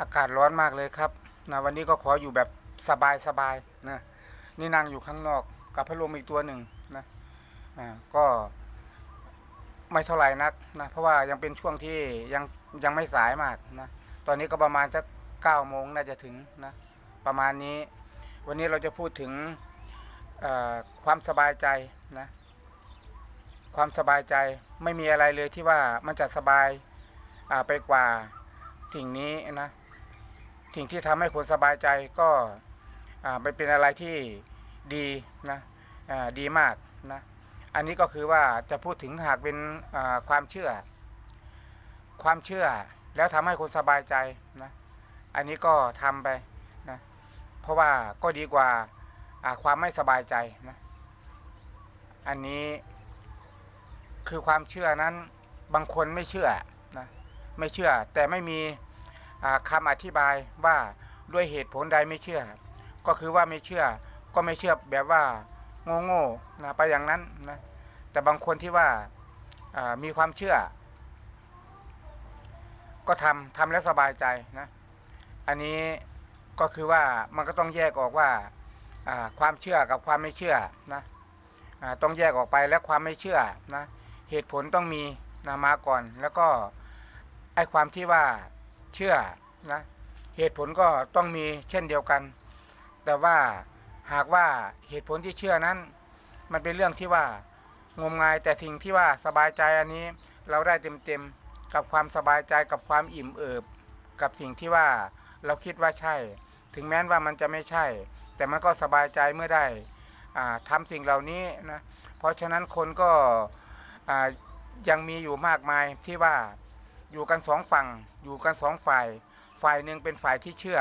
อากาศร้อนมากเลยครับนะวันนี้ก็ขออยู่แบบสบายสบายๆนะนี่นั่งอยู่ข้างนอกกับพัดลมอีกตัวหนึ่งนะอ่าก็ไม่เท่าไหร่นักนะเพราะว่ายังเป็นช่วงที่ยังยังไม่สายมากนะตอนนี้ก็ประมาณสักเก้าโมงน่าจะถึงนะประมาณนี้ วันนี้เราจะพูดถึงความสบายใจนะความสบายใจไม่มีอะไรเลยที่ว่ามันจะสบายไปกว่าสิ่งนี้นะ สิ่งที่ทำให้คนสบายใจก็อ่เป็นอะไรที่ดีนะดีมากนะอันนี้ก็คือว่าจะพูดถึงหากเป็นความเชื่อ ความเชื่อแล้วทำให้คนสบายใจนะอันนี้ก็ทำไปนะเพราะว่าก็ดีกว่าความไม่สบายใจนะอันนี้คือความเชื่อนั้นบางคนไม่เชื่อนะไม่เชื่อแต่ไม่มี อ่าคำอธิบายว่าด้วยเหตุผลใดไม่เชื่อ ก็คือว่าไม่เชื่อก็ไม่เชื่อแบบว่าโง่ๆนะไปอย่างนั้นนะแต่บางคนที่ว่ามีความเชื่อ ก็ทำทำแล้วสบายใจนะอันนี้ก็คือว่ามันก็ต้องแยกออกว่าความเชื่อกับความไม่เชื่อนะต้องแยกออกไปและความไม่เชื่อนะเหตุผลต้องมีนะมาก่อน แล้วก็ไอ้ความที่ว่า เชื่อนะเหตุผลก็ต้องมีเช่นเดียวกัน แต่ว่าหากว่าเหตุผลที่เชื่อนั้น มันเป็นเรื่องที่ว่างมงายแต่สิ่งที่ว่าสบายใจอันนี้เราได้เต็มๆกับความสบายใจกับความอิ่มเอิบ กับสิ่งที่ว่าเราคิดว่าใช่ ถึงแม้ว่ามันจะไม่ใช่ แต่มันก็สบายใจเมื่อได้อ่าทำสิ่งเหล่านี้นะเพราะฉะนั้นคนก็อ่ายังมีอยู่มากมายที่ว่า อยู่กันสองฝั่ง อยู่กันสองฝ่าย ฝ่ายหนึ่งเป็นฝ่ายที่เชื่อ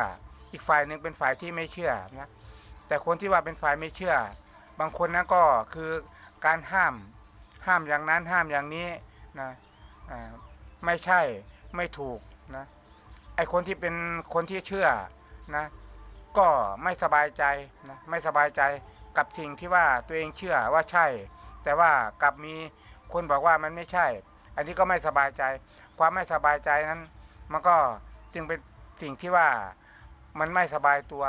อีกฝ่ายหนึ่งเป็นฝ่ายที่ไม่เชื่อนะแต่คนที่ว่าเป็นฝ่ายไม่เชื่อ บางคนนั้นก็คือการห้าม ห้ามอย่างนั้นห้ามอย่างนี้นะอ่าไม่ใช่ไม่ถูกนะไอคนที่เป็นคนที่เชื่อนะก็ไม่สบายใจนะไม่สบายใจกับสิ่งที่ว่าตัวเองเชื่อว่าใช่ แต่ว่ากลับมีคนบอกว่ามันไม่ใช่ อันนี้ก็ไม่สบายใจ ความไม่สบายใจนั้น มันก็จึงเป็นสิ่งที่ว่ามันไม่สบายตัว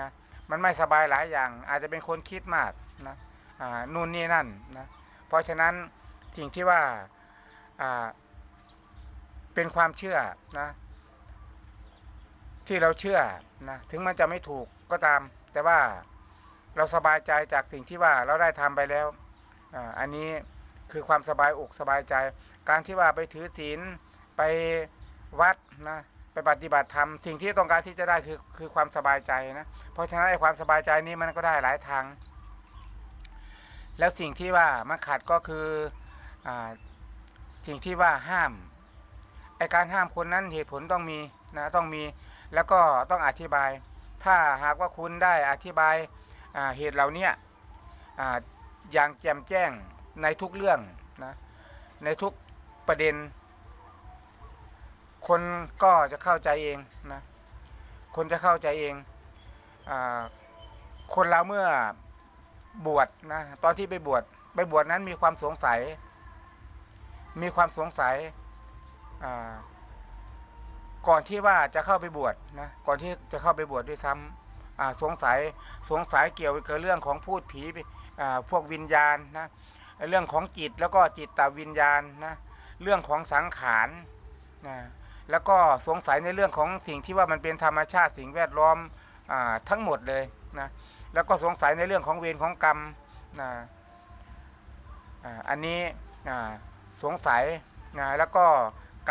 นะมันไม่สบายหลายอย่าง อาจจะเป็นคนคิดมากนะนู่นนี่นั่นนะเพราะฉะนั้นสิ่งที่ว่าเป็นความเชื่อนะที่เราเชื่อนะถึงมันจะไม่ถูกก็ตาม แต่ว่าเราสบายใจจากสิ่งที่ว่าเราได้ทำไปแล้วออันนี้คือความสบายอกสบายใจ การที่ว่าไปถือศีลไปวัดนะไปปฏิบัติธรรมสิ่งที่ต้องการที่จะได้คือคือความสบายใจนะเพราะฉะนั้นไอ้ความสบายใจนี้มันก็ได้หลายทาง แล้วสิ่งที่ว่ามันขัดก็คืออาสิ่งที่ว่าห้ามไอการห้ามคนนั้นเหตุผลต้องมีนะต้องมีแล้วก็ต้องอธิบาย ถ้าหากว่าคุณได้อธิบายาเหตุเหล่านี้ออย่างแจ่มแจ้งในทุกเรื่องนะในทุก ประเด็น คนก็จะเข้าใจเองนะคนจะเข้าใจเองอคนเราเมื่อบวชนะตอนที่ไปบวชไปบวชนั้นมีความสงสัย มีความสงสัยก่อนที่ว่าจะเข้าไปบวชนะก่อนที่จะเข้าไปบวชด้วยซ้ำอ่าสงสัยสงสัยเกี่ยวกับเรื่องของพูดผีพวกวิญญาณนะเรื่องของจิตแล้วก็จิตตวิญญาณนะ เรื่องของสังขารนะแล้วก็สงสัยในเรื่องของสิ่งที่ว่ามันเป็นธรรมชาติสิ่งแวดล้อมอทั้งหมดเลยนะแล้วก็สงสัยในเรื่องของเวรของกรรมนะอันนี้สงสัยนะแล้วก็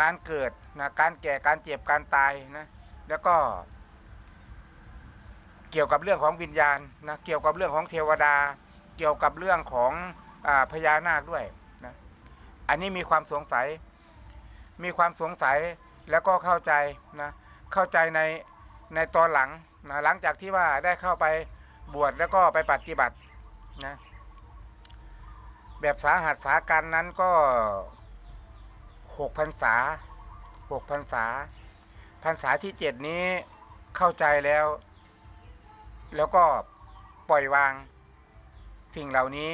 การเกิดนะการแก่การเจ็บการตายนะแล้วก็ เกี่ยวกับเรื่องของวิญญาณนะเกี่ยวกับเรื่องของเทวดา เกี่ยวกับเรื่องของอพญานาคด้วย อันนี้มีความสงสัย มีความสงสัยแล้วก็เข้าใจนะเข้าใจในในตอนหลังนะหลังจากที่ว่าได้เข้าไปบวชแล้วก็ไปปฏิบัตินะแบบสาหัสสาการนั้นก็หกพรรษาหกพรรษาพรรษาที่เจ็ดนี้เข้าใจแล้ว แล้วก็ปล่อยวางสิ่งเหล่านี้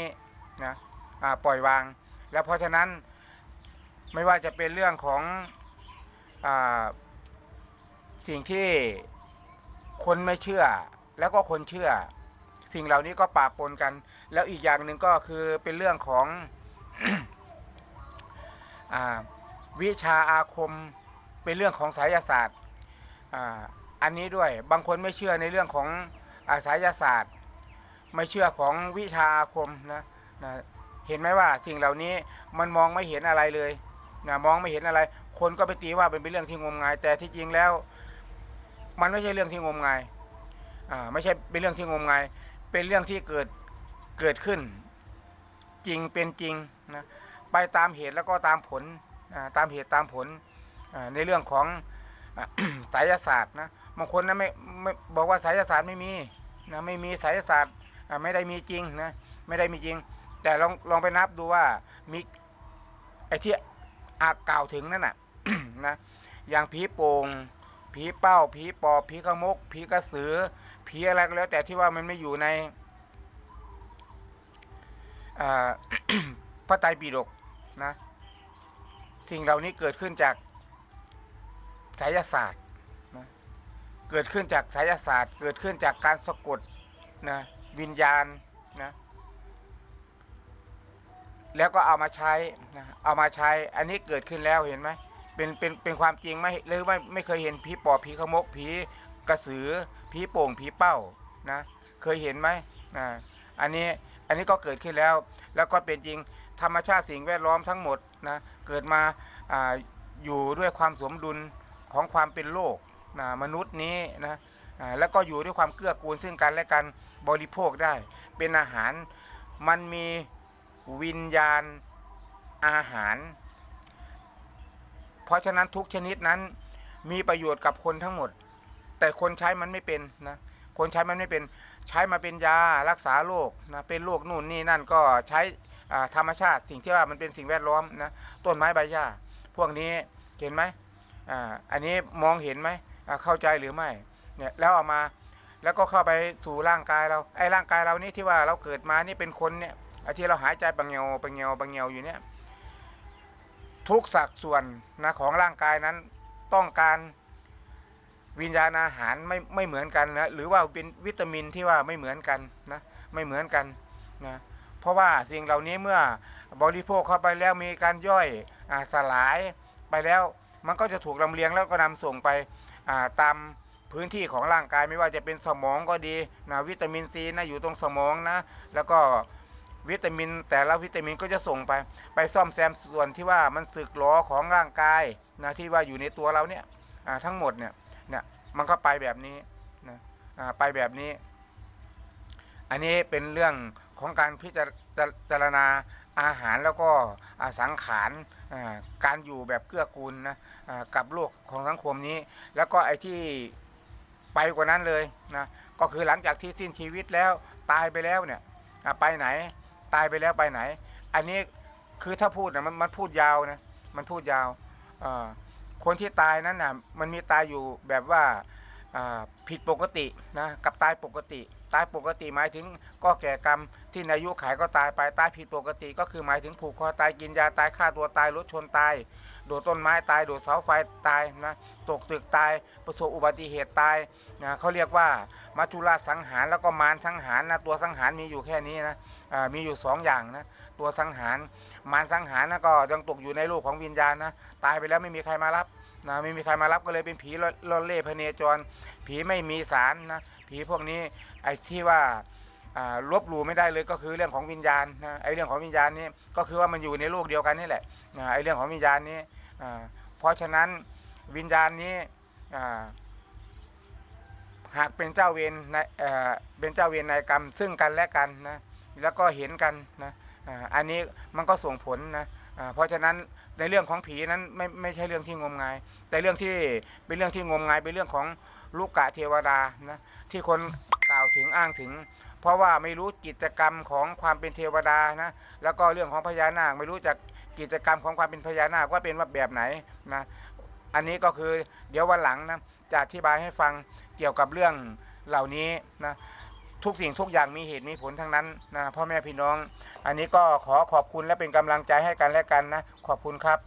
นะปล่อยวาง แล้วเพราะฉะนั้นไม่ว่าจะเป็นเรื่องของอสิ่งที่คนไม่เชื่อ แล้วก็คนเชื่อ สิ่งเหล่านี้ก็ปะปนกัน แล้วอีกอย่างหนึ่งก็คือเป็นเรื่องของอวิชาอาคมเป็นเรื่องของสายศาสตร์อันนี้ด้วยบางคนไม่เชื่อในเรื่องของอาสายศาสตร์ ไม่เชื่อของวิชาอาคมนะนะ เห็นไหมว่าสิ่งเหล่านี้มันมองไม่เห็นอะไรเลยนะมองไม่เห็นอะไร คนก็ไปตีว่าเป็นเรื่องที่งมงาย แต่ที่จริงแล้ว มันไม่ใช่เรื่องที่งมงายอ่าไม่ใช่เป็นเรื่องที่งมงาย เป็นเรื่องที่เกิดเกิดขึ้น จริงเป็นจริงนะไปตามเหตุแล้วก็ตามผลตามเหตุตามผลในเรื่องของอ่ายศาสตร์นะบางคนนะไม่ไม่บอกว่าไสยศาสตร์ไม่มีนะไม่มีไสยศาสตร์ไม่ได้มีจริงนะไม่ได้มีจริง แต่ลองลองไปนับดูว่ามีไอ้ที่อากล่าวถึงนั่นน่ะนะอย่างผีโป่งผีเป้าผีปอบผีขมกผีกระสือผีอะไรก็แล้ว แต่ที่ว่ามันไม่อยู่ในพระไตรปิฎกนะ สิ่งเหล่านี้เกิดขึ้นจากไสยศาสตร์นะเกิดขึ้นจากไสยศาสตร์ เกิดขึ้นจากการสะกดนะวิญญาณนะ แล้วก็เอามาใช้นะเอามาใช้อันนี้เกิดขึ้นแล้วเห็นไหมเป็นเป็นเป็นความจริงไหมหรือไม่ไม่เคยเห็นผีปอบผีขมกผีกระสือผีโป่งผีเป้านะเคยเห็นไหมนะอันนี้อันนี้ก็เกิดขึ้นแล้ว แล้วก็เป็นจริงธรรมชาติสิ่งแวดล้อมทั้งหมดนะเกิดมาอาอยู่ด้วยความสมดุลของความเป็นโลกนะมนุษย์นี้นะแล้วก็อยู่ด้วยความเกื้อกูลซึ่งกันและกันบริโภคได้ เป็นอาหารมันมี วิญญาณอาหาร เพราะฉะนั้นทุกชนิดนั้นมีประโยชน์กับคนทั้งหมด แต่คนใช้มันไม่เป็นนะคนใช้มันไม่เป็นใช้มาเป็นยารักษาโรคนะเป็นโรคนู่นนี่นั่นก็ใช้ธรรมชาติสิ่งที่ว่ามันเป็นสิ่งแวดล้อมนะต้นไม้ใบหญ้าพวกนี้เห็นไหมอ่าอันนี้มองเห็นไหมเข้าใจหรือไม่เนี่ยแล้วเอามาแล้วก็เข้าไปสู่ร่างกายเราไอ้ร่างกายเรานี่ที่ว่าเราเกิดมานี่เป็นคนเนี่ย ไอ้ที่เราหายใจปังเงียวปังเงียวปังเงียวอยู่เนี่ย ทุกสัดส่วนนะของร่างกายนั้นต้องการวิญญาณอาหารไม่ไม่เหมือนกันนะหรือว่าเป็นวิตามินที่ว่าไม่เหมือนกันนะไม่เหมือนกันนะเพราะว่าสิ่งเหล่านี้เมื่อบริโภคเข้าไปแล้วมีการย่อยอสลายไปแล้วมันก็จะถูกลำเลียงแล้วก็นำส่งไปตามพื้นที่ของร่างกายไม่ว่าจะเป็นสมองก็ดีนะวิตามินซีนะอยู่ตรงสมองนะแล้วก็ วิตามิน แต่ละวิตามินก็จะส่งไป ไปซ่อมแซมส่วนที่ว่ามันสึกหรอของร่างกายนะที่ว่าอยู่ในตัวเราเนี่ยทั้งหมดเนี่ยเนี่ยมันก็ไปแบบนี้นะไปแบบนี้ อันนี้เป็นเรื่องของการพิจารจรณาอาหารแล้วก็สังขารการอยู่แบบเกื้อกูลนะกับโลกของสังคมนี้ แล้วก็ไอ้ที่ไปกว่านั้นเลยนะก็คือหลังจากที่สิ้นชีวิตแล้วตายไปแล้วเนี่ยไปไหน ตายไปแล้วไปไหน อันนี้คือถ้าพูดนะมันมันพูดยาวนะมันพูดยาวคนที่ตายนั้นนะมันมีตายอยู่แบบว่าผิดปกตินะกับตายปกติ ตายปกติหมายถึงก็แก่กรรม ที่อายุขายก็ตายไปตายผิดปกติ ก็คือหมายถึงผูกคอตายกินยาตายฆ่าตัวตายรถชนตาย โดดต้นไม้ตาย โดดเสาไฟตายนะตกตึกตายประสบอุบัติเหตุตายนะเขาเรียกว่ามัจจุราชสังหารแล้วก็มารสังหารนะตัวสังหารมีอยู่แค่นี้นะมีอยู่สองอย่างนะตัวสังหารมารสังหารนะก็ยังตกอยู่ในโลกของวิญญาณนะตายไปแล้วไม่มีใครมารับ นะไม่มีใครมารับก็เลยเป็นผีล่อนเล่พเนจร ผีไม่มีสารนะผีพวกนี้ไอ้ที่ว่าลบหลู่ไม่ได้เลยก็คือเรื่องของวิญญาณนะไอ้เรื่องของวิญญาณนี้ก็คือว่ามันอยู่ในโลกเดียวกันนี่แหละนะไอ้เรื่องของวิญญาณนี้เพราะฉะนั้นวิญญาณนี้หากเป็นเจ้าเวรในเป็นเจ้าเวรในายกรรมซึ่งกันและกันนะแล้วก็เห็นกันนะอันนี้มันก็ส่งผลนะ เพราะฉะนั้นในเรื่องของผีนั้นไม่ไม่ใช่เรื่องที่งมงาย แต่เรื่องที่เป็นเรื่องที่งมงายเป็นเรื่องของลูกกะเทวดานะที่คนกล่าวถึงอ้างถึง เพราะว่าไม่รู้กิจกรรมของความเป็นเทวดานะแล้วก็เรื่องของพญานาคไม่รู้จักกิจกรรมของความเป็นพญานาคว่าเป็นว่าแบบไหนนะอันนี้ก็คือเดี๋ยววันหลังนะจะอธิบายให้ฟังเกี่ยวกับเรื่องเหล่านี้นะ ทุกสิ่งทุกอย่างมีเหตุมีผลทั้งนั้นนะพ่อแม่พี่น้อง อันนี้ก็ขอขอบคุณและเป็นกำลังใจให้กันและกันนะ ขอบคุณครับ